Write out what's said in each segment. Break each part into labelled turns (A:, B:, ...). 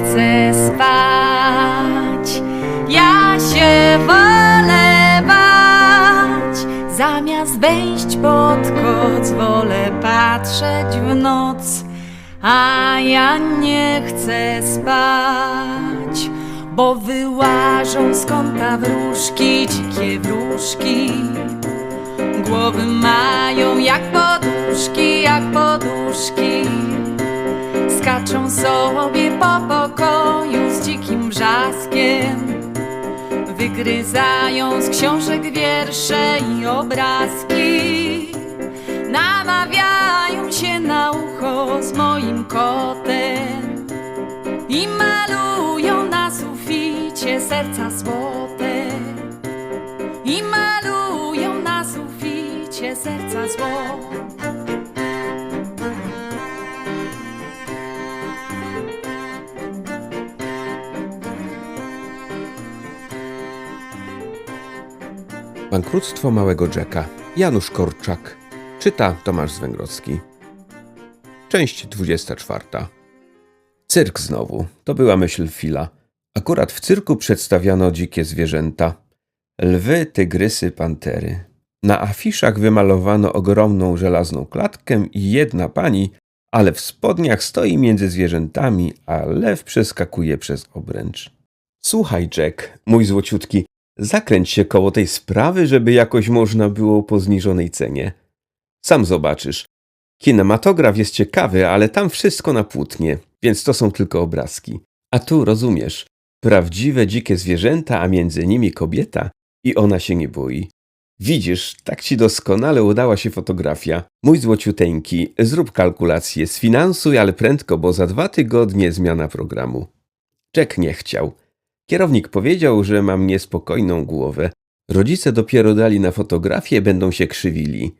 A: chcę spać. Ja się wolę bać. Zamiast wejść pod koc, wolę patrzeć w noc. A ja nie chcę spać, bo wyłażą z kąta wróżki, dzikie wróżki. Głowy mają jak poduszki, jak poduszki. Skaczą sobie po pokoju z dzikim brzaskiem. Wygryzają z książek wiersze i obrazki. Namawiają się na ucho z moim kotem i malują na suficie serca złote. I malują na suficie serca złote.
B: Bankructwo małego Jacka. Janusz Korczak. Czyta Tomasz Zwęgrowski. Część 24. Cyrk znowu. To była myśl Fila. Akurat w cyrku przedstawiano dzikie zwierzęta. Lwy, tygrysy, pantery. Na afiszach wymalowano ogromną żelazną klatkę i jedna pani, ale w spodniach stoi między zwierzętami, a lew przeskakuje przez obręcz. Słuchaj, Jack, mój złociutki, Zakręć się koło tej sprawy, żeby jakoś można było po zniżonej cenie. Sam zobaczysz. Kinematograf jest ciekawy, ale tam wszystko na płótnie, więc to są tylko obrazki. A tu rozumiesz, prawdziwe dzikie zwierzęta, a między nimi kobieta i ona się nie boi. Widzisz, tak ci doskonale udała się fotografia. Mój złociuteńki, zrób kalkulację, sfinansuj, ale prędko, bo za dwa tygodnie zmiana programu. Jack nie chciał. Kierownik powiedział, że mam niespokojną głowę. Rodzice dopiero dali na fotografię, będą się krzywili.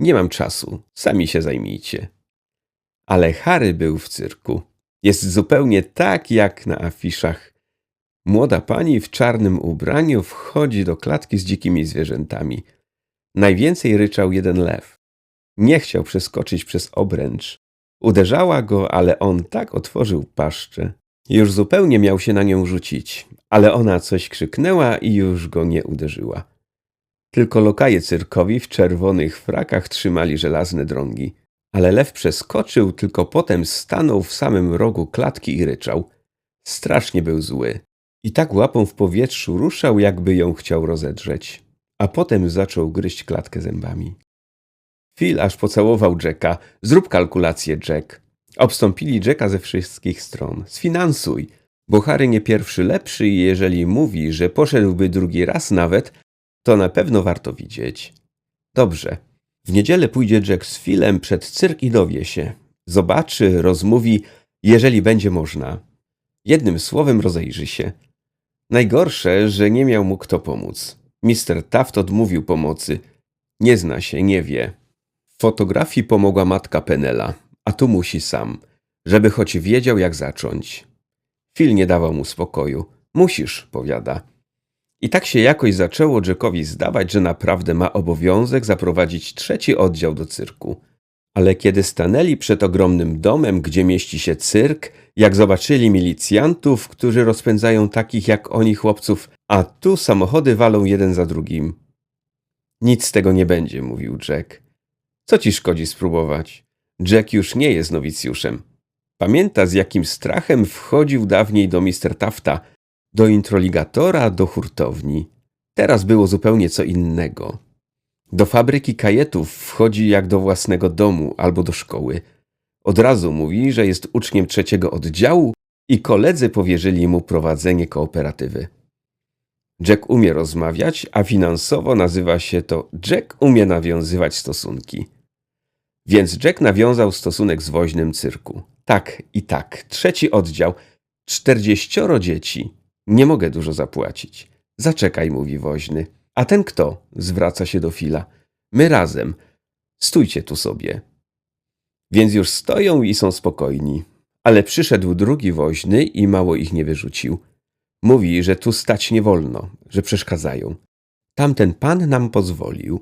B: Nie mam czasu, sami się zajmijcie. Ale Harry był w cyrku. Jest zupełnie tak jak na afiszach. Młoda pani w czarnym ubraniu wchodzi do klatki z dzikimi zwierzętami. Najwięcej ryczał jeden lew. Nie chciał przeskoczyć przez obręcz. Uderzała go, ale on tak otworzył paszczę. Już zupełnie miał się na nią rzucić, ale ona coś krzyknęła i już go nie uderzyła. Tylko lokaje cyrkowi w czerwonych frakach trzymali żelazne drągi, ale lew przeskoczył, tylko potem stanął w samym rogu klatki i ryczał. Strasznie był zły. I tak łapą w powietrzu ruszał, jakby ją chciał rozedrzeć. A potem zaczął gryźć klatkę zębami. Phil aż pocałował Jacka. Zrób kalkulację, Jack. Obstąpili Jacka ze wszystkich stron. Sfinansuj, bo Harry nie pierwszy lepszy i jeżeli mówi, że poszedłby drugi raz nawet, to na pewno warto widzieć. Dobrze. W niedzielę pójdzie Jack z Philem przed cyrk i dowie się. Zobaczy, rozmówi, jeżeli będzie można. Jednym słowem rozejrzy się. Najgorsze, że nie miał mu kto pomóc. Mister Taft odmówił pomocy. Nie zna się, nie wie. W fotografii pomogła matka Penela a tu musi sam, żeby choć wiedział, jak zacząć. Phil nie dawał mu spokoju. Musisz, powiada. I tak się jakoś zaczęło Jackowi zdawać, że naprawdę ma obowiązek zaprowadzić trzeci oddział do cyrku. Ale kiedy stanęli przed ogromnym domem, gdzie mieści się cyrk, jak zobaczyli milicjantów, którzy rozpędzają takich jak oni chłopców, a tu samochody walą jeden za drugim. Nic z tego nie będzie, mówił Jack. Co ci szkodzi spróbować? Jack już nie jest nowicjuszem. Pamięta, z jakim strachem wchodził dawniej do Mr. Tafta, do introligatora, do hurtowni. Teraz było zupełnie co innego. Do fabryki kajetów wchodzi jak do własnego domu albo do szkoły. Od razu mówi, że jest uczniem trzeciego oddziału i koledzy powierzyli mu prowadzenie kooperatywy. Jack umie rozmawiać, a finansowo nazywa się to Jack umie nawiązywać stosunki. Więc Jack nawiązał stosunek z woźnym cyrku. Tak i tak, trzeci oddział, czterdzieścioro dzieci. Nie mogę dużo zapłacić. Zaczekaj, mówi woźny. A ten kto? Zwraca się do Fila. My razem. Stójcie tu sobie. Więc już stoją i są spokojni. Ale przyszedł drugi woźny i mało ich nie wyrzucił. Mówi, że tu stać nie wolno, że przeszkadzają. Tamten pan nam pozwolił.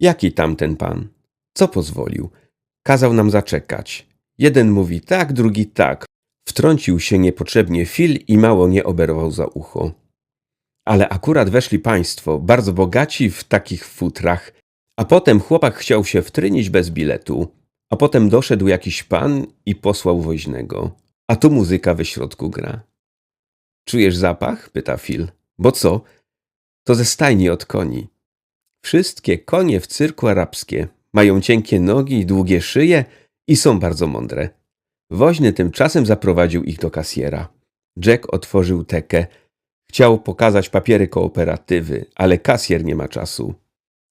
B: Jaki tamten pan? Co pozwolił? Kazał nam zaczekać. Jeden mówi tak, drugi tak. Wtrącił się niepotrzebnie Phil i mało nie oberwał za ucho. Ale akurat weszli państwo, bardzo bogaci w takich futrach, a potem chłopak chciał się wtrynić bez biletu, a potem doszedł jakiś pan i posłał woźnego, a tu muzyka we środku gra. Czujesz zapach? pyta Phil. Bo co? To ze stajni od koni. Wszystkie konie w cyrku arabskie mają cienkie nogi, długie szyje i są bardzo mądre. Woźny tymczasem zaprowadził ich do kasjera. Jack otworzył tekę. Chciał pokazać papiery kooperatywy, ale kasjer nie ma czasu.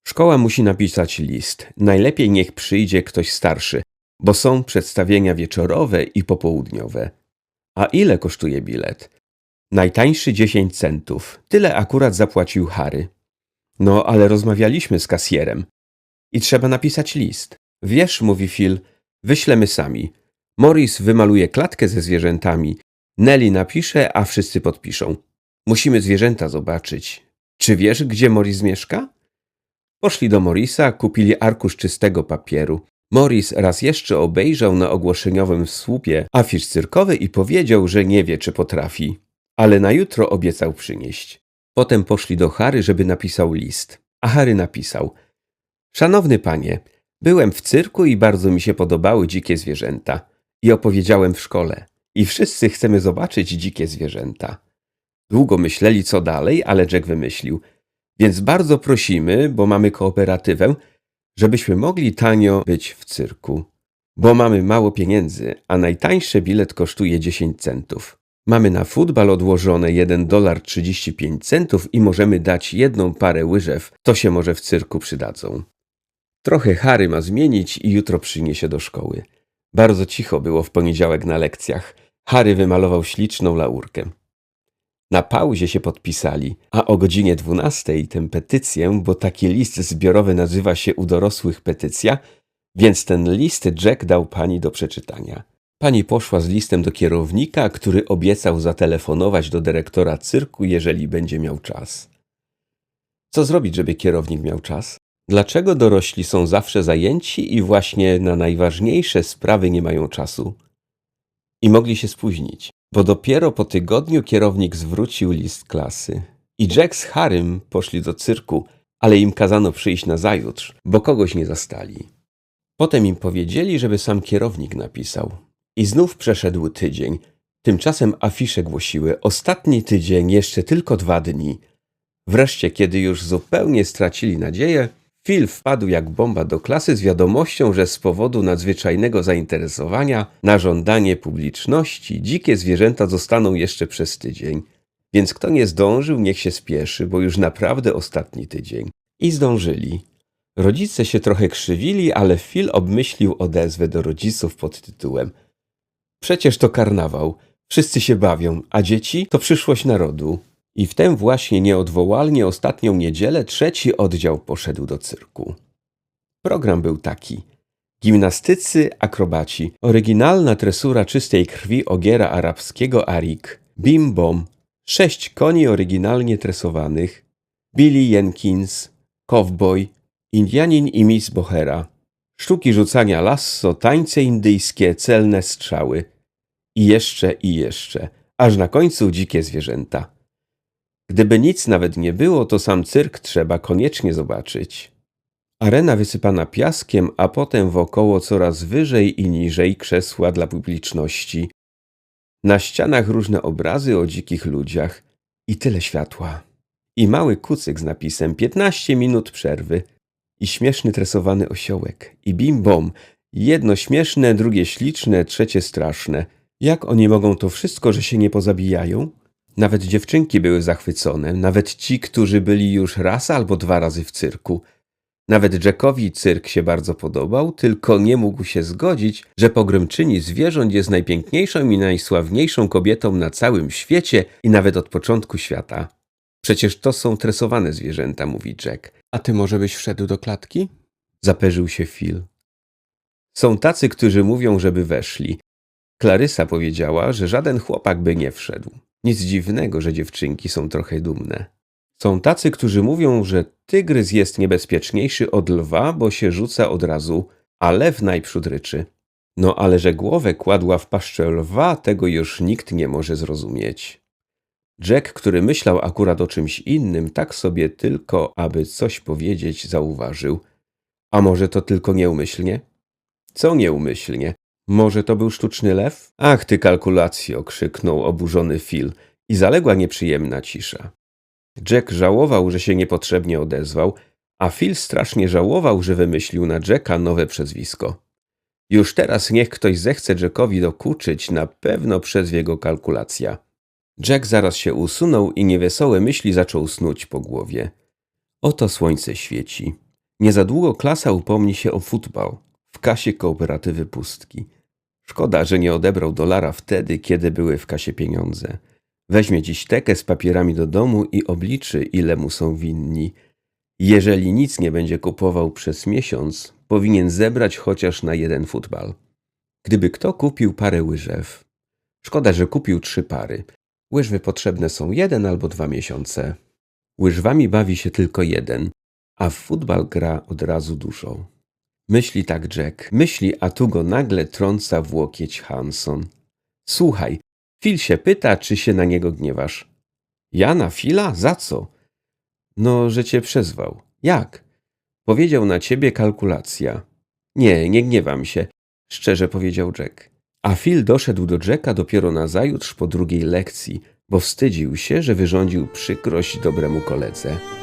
B: Szkoła musi napisać list. Najlepiej niech przyjdzie ktoś starszy, bo są przedstawienia wieczorowe i popołudniowe. A ile kosztuje bilet? Najtańszy 10 centów. Tyle akurat zapłacił Harry. No, ale rozmawialiśmy z kasjerem. I trzeba napisać list. Wiesz, mówi Phil, wyślemy sami. Morris wymaluje klatkę ze zwierzętami. Nelly napisze, a wszyscy podpiszą. Musimy zwierzęta zobaczyć. Czy wiesz, gdzie Morris mieszka? Poszli do Morisa, kupili arkusz czystego papieru. Morris raz jeszcze obejrzał na ogłoszeniowym słupie afisz cyrkowy i powiedział, że nie wie, czy potrafi. Ale na jutro obiecał przynieść. Potem poszli do Harry, żeby napisał list. A Harry napisał: Szanowny panie, byłem w cyrku i bardzo mi się podobały dzikie zwierzęta. I opowiedziałem w szkole. I wszyscy chcemy zobaczyć dzikie zwierzęta. Długo myśleli, co dalej, ale Jack wymyślił. Więc bardzo prosimy, bo mamy kooperatywę, żebyśmy mogli tanio być w cyrku. Bo mamy mało pieniędzy, a najtańszy bilet kosztuje 10 centów. Mamy na futbal odłożone 1 dolar 35 centów i możemy dać jedną parę łyżew. To się może w cyrku przydadzą. Trochę Harry ma zmienić i jutro przyniesie do szkoły. Bardzo cicho było w poniedziałek na lekcjach. Harry wymalował śliczną laurkę. Na pauzie się podpisali, a o godzinie dwunastej tę petycję, bo taki list zbiorowy nazywa się u dorosłych petycja, więc ten list Jack dał pani do przeczytania. Pani poszła z listem do kierownika, który obiecał zatelefonować do dyrektora cyrku, jeżeli będzie miał czas. Co zrobić, żeby kierownik miał czas? Dlaczego dorośli są zawsze zajęci i właśnie na najważniejsze sprawy nie mają czasu? I mogli się spóźnić, bo dopiero po tygodniu kierownik zwrócił list klasy. I Jack z Harrym poszli do cyrku, ale im kazano przyjść na zajutrz, bo kogoś nie zastali. Potem im powiedzieli, żeby sam kierownik napisał. I znów przeszedł tydzień. Tymczasem afisze głosiły ostatni tydzień, jeszcze tylko dwa dni. Wreszcie, kiedy już zupełnie stracili nadzieję, Phil wpadł jak bomba do klasy z wiadomością, że z powodu nadzwyczajnego zainteresowania na żądanie publiczności dzikie zwierzęta zostaną jeszcze przez tydzień. Więc kto nie zdążył, niech się spieszy, bo już naprawdę ostatni tydzień. I zdążyli. Rodzice się trochę krzywili, ale Phil obmyślił odezwę do rodziców pod tytułem Przecież to karnawał, wszyscy się bawią, a dzieci to przyszłość narodu. I w tę właśnie nieodwołalnie ostatnią niedzielę trzeci oddział poszedł do cyrku. Program był taki. Gimnastycy, akrobaci, oryginalna tresura czystej krwi ogiera arabskiego Arik, bim bom, sześć koni oryginalnie tresowanych, Billy Jenkins, Cowboy, Indianin i Miss Bohera, sztuki rzucania lasso, tańce indyjskie, celne strzały. I jeszcze, i jeszcze, aż na końcu dzikie zwierzęta. Gdyby nic nawet nie było, to sam cyrk trzeba koniecznie zobaczyć. Arena wysypana piaskiem, a potem wokoło coraz wyżej i niżej krzesła dla publiczności. Na ścianach różne obrazy o dzikich ludziach i tyle światła. I mały kucyk z napisem 15 minut przerwy i śmieszny tresowany osiołek i bim bom, jedno śmieszne, drugie śliczne, trzecie straszne. Jak oni mogą to wszystko, że się nie pozabijają? Nawet dziewczynki były zachwycone, nawet ci, którzy byli już raz albo dwa razy w cyrku. Nawet Jackowi cyrk się bardzo podobał, tylko nie mógł się zgodzić, że pogromczyni zwierząt jest najpiękniejszą i najsławniejszą kobietą na całym świecie i nawet od początku świata. Przecież to są tresowane zwierzęta, mówi Jack. A ty może byś wszedł do klatki? Zaperzył się Phil. Są tacy, którzy mówią, żeby weszli. Klarysa powiedziała, że żaden chłopak by nie wszedł. Nic dziwnego, że dziewczynki są trochę dumne. Są tacy, którzy mówią, że tygrys jest niebezpieczniejszy od lwa, bo się rzuca od razu, a lew najprzód ryczy. No ale że głowę kładła w paszczę lwa, tego już nikt nie może zrozumieć. Jack, który myślał akurat o czymś innym, tak sobie tylko, aby coś powiedzieć, zauważył. A może to tylko nieumyślnie? Co nieumyślnie? Może to był sztuczny lew? Ach, ty kalkulacjo! krzyknął oburzony Phil i zaległa nieprzyjemna cisza. Jack żałował, że się niepotrzebnie odezwał, a Phil strasznie żałował, że wymyślił na Jacka nowe przezwisko. Już teraz niech ktoś zechce Jackowi dokuczyć, na pewno przezwie go kalkulacja. Jack zaraz się usunął i niewesołe myśli zaczął snuć po głowie. Oto słońce świeci. Nie za długo klasa upomni się o futbal w kasie kooperatywy pustki. Szkoda, że nie odebrał dolara wtedy, kiedy były w kasie pieniądze. Weźmie dziś tekę z papierami do domu i obliczy, ile mu są winni. Jeżeli nic nie będzie kupował przez miesiąc, powinien zebrać chociaż na jeden futbal. Gdyby kto kupił parę łyżew. Szkoda, że kupił trzy pary. Łyżwy potrzebne są jeden albo dwa miesiące. Łyżwami bawi się tylko jeden, a w futbal gra od razu dużo. Myśli tak Jack, myśli, a tu go nagle trąca w łokieć Hanson. Słuchaj, Phil się pyta, czy się na niego gniewasz. Ja na Phila? Za co? No, że cię przezwał. Jak? Powiedział na ciebie kalkulacja. Nie, nie gniewam się, szczerze powiedział Jack. A Phil doszedł do Jacka dopiero nazajutrz po drugiej lekcji, bo wstydził się, że wyrządził przykrość dobremu koledze.